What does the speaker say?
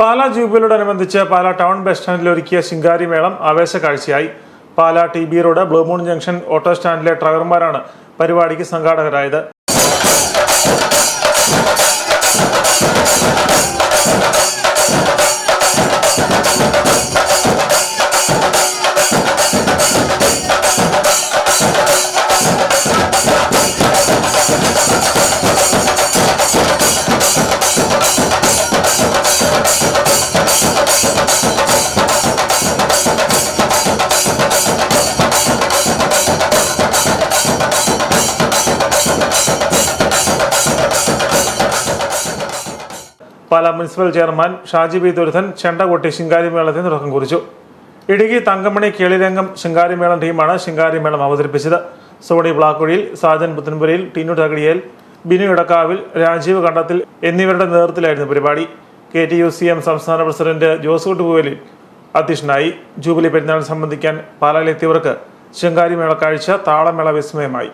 പാലാ ജൂബിലിയോടനുബന്ധിച്ച് Pala town bus സ്റ്റാൻഡിൽ ഒരുക്കിയ ശിങ്കാരി മേളം ആവേശ കാഴ്ചയായി. Pala T B road blue moon junction auto സ്റ്റാൻഡിലെ ഡ്രൈവർമാരാണ് പരിപാടിക്ക് സംഘാടകരായത്. Pala municipal chairman Shaji B ദുരിതൻ ചെണ്ട ശിങ്കാരി മേളത്തിന് തുടക്കം കുറിച്ചു. ഇടുക്കി തങ്കമണി കേളിരംഗം ശിങ്കാരി മേളം ടീമാണ് ശിങ്കാരി മേളം അവതരിപ്പിച്ചത്. സോണി ബ്ലാക്കുഴിയിൽ സാജൻ പുത്തൻപുരയിൽ ടീനു തകടിയേൽ ബിനു ഇടക്കാവിൽ രാജീവ് കണ്ടത്തിൽ എന്നിവരുടെ നേതൃത്വത്തിലായിരുന്നു പരിപാടി. K T U C M സംസ്ഥാന പ്രസിഡന്റ് ജോസ് കുട്ടുപൂവലിൽ അധ്യക്ഷനായി. ജൂബിലി പെരുന്നാൾ സംബന്ധിക്കാൻ പാലായിലെത്തിയവർക്ക് ശിങ്കാരി മേള കാഴ്ച താളമേള വിസ്മയമായി.